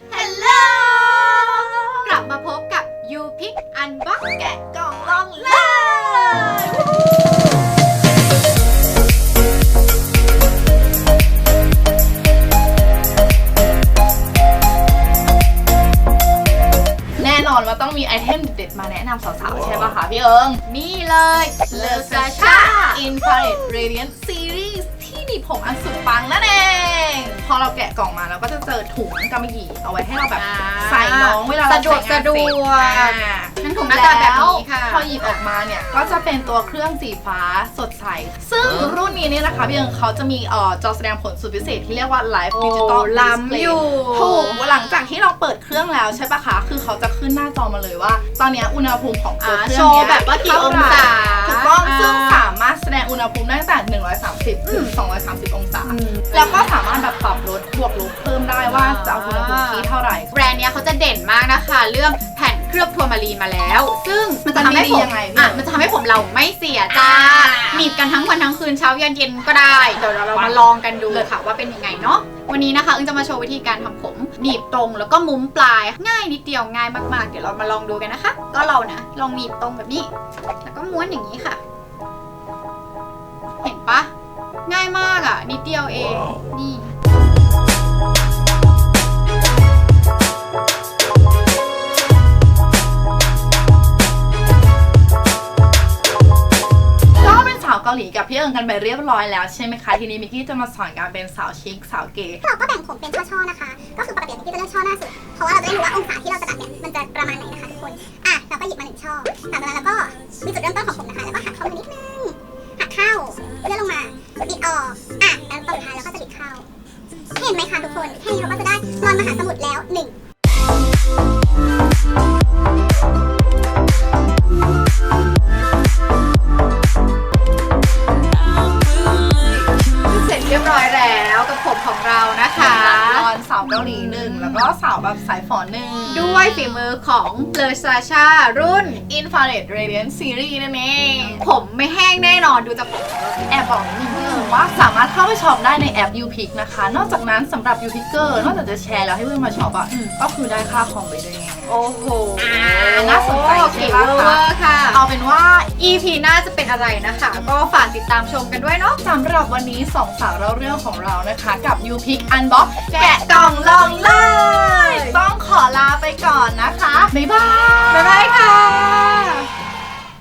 ฮัลโหล กลับมาพบกับ You Pick Unbox แกะกล่องลองเลย แน่นอนว่าต้องมีไอเทมเด็ดๆมาแนะนำสาวๆ ใช่ป่ะคะพี่เอิง นี่เลยเลอซาชา Infrared Radiant Series ที่หนีบผมอันสุดปังนั่นเอง พอเราแกะกล่องมาเราก็ จะเจอถุงกำมะหยี่เอาไว้ให้เราแบบอ่าใส่น้องเวลาเราสะดวกใช้งานเสร็จสะดวก อ่านั่นถุงหน้าตาแบบนี้ค่ะแล้วพอหยิบออกมาเนี่ยก็จะเป็นตัวเครื่องสีฟ้าสดใส ซึ่งรุ่นนี้เนี่ยนะคะพี่เอิงเขาจะมีเอ่อจอแสดงผลสุดพิเศษที่เรียกว่า Live โอ้ Digital ล้ำ Display อยู่ ถูกหลังจากที่เราเปิดเครื่องแล้วใช่ปะคะ คือเขาจะขึ้นหน้าจอมาเลยว่า ตอนเนี้ยอุณหภูมิของตัวอ่าเครื่โชองว์เนี้ยแบบว่ากี่องศาถูกต้องอ่า ซึ่งสามารถแสดงอุณหภูมิได้ตั้งแต่ 130 ถึง 230 องศาอืมแล้วก็สามารถแบบปรับ ได้ว่าจะเอาอุณหภูมิที่เท่าไหร่ แบรนด์เนี้ยเขาจะเด่นมากนะคะ เรื่องแผ่นเคลือบทัวร์มารีนมาแล้ว ซึ่งมันจะทำให้มันดีผมยังไงพี่ อะมันจะทำให้ผมเราไม่เสียจ้าอ่าหนีบกันทั้งวันทั้งคืนเช้าเย็นเย็นก็ได้ เดี๋ยวเรามาลองกันดูค่ะว่าเป็นยังไงเนาะวันนี้นะคะอึ้งจะมาโชว์วิธีการทำผมหนีบตรงแล้วก็มุ้มปลาย ง่ายนิดเดียวง่ายมากๆ เดี๋ยวเรามาลองดูกันนะคะ ก็เรานะลองหนีบตรงแบบนี้ แล้วก็ม้วนอย่างนี้ค่ะ เห็นปะง่ายมากอะ นิดเดียวเอง นี่าหลีกับพี่เอิงกันไปเรียบร้อยแล้วใช่ไหมคะ ทีนี้มิกกี้จะมาสอนการเป็นสาวชิคสาวเก๋เราก็แบ่งผมเป็นช่อๆนะคะ ก็คือปกติที่จะเลือกช่อหน้าสุด เพราะว่าเราจะได้รู้ว่าองศาที่เราจะตัดเนี่ยมันจะประมาณไหนนะคะทุกคน อะเราก็หยิบมาหนึ่งช่อหลังจากนั้นเราก็มีจุดเริ่มต้นของผมนะคะ แล้วก็หักเข้ามานิดนึง หักเข้าเลื่อนลงมาบิดออก อะแล้วตอนสุดท้ายเราก็จะบิดเข้า เห็นไหมคะทุกคน แค่นี้เราก็จะได้ลอนมหาสมุทรแล้วหนึ่งาวเกาหลีหนึ่งแล้วก็สาวแบบสายฝอหนึ่งด้วยฝีมือของเลอซาชารุ่น Infrared Radiant Series นั่นเองผมไม่แห้งแน่นอนดูจากผมของเราแอบบอกนิดนึงพี่เอิงว่าสามารถเข้าไปช็อปได้ในแอป YouPick นะคะ นอกจากนั้นสำหรับ YouPicker นอกจากจะแชร์แล้วให้เพื่อนมาช็อปอะก็คือได้ค่าคอมไปด้วยไงโอ้โหน่าสนใจใช่เก๋ปะเวคะอร์ค่ะเอาเป็นว่า EP หน้าจะเป็นอะไรนะคะ ก็ฝากติดตามชมกันด้วยเนาะสำหรับวันนี้สองสาวเล่าเรื่องของเรานะคะ กับ YouPick Unbox แกะกล่องลองเลย ต้องขอลาไปก่อนนะคะ บ๊ายบาย บ๊ายบายค่ะ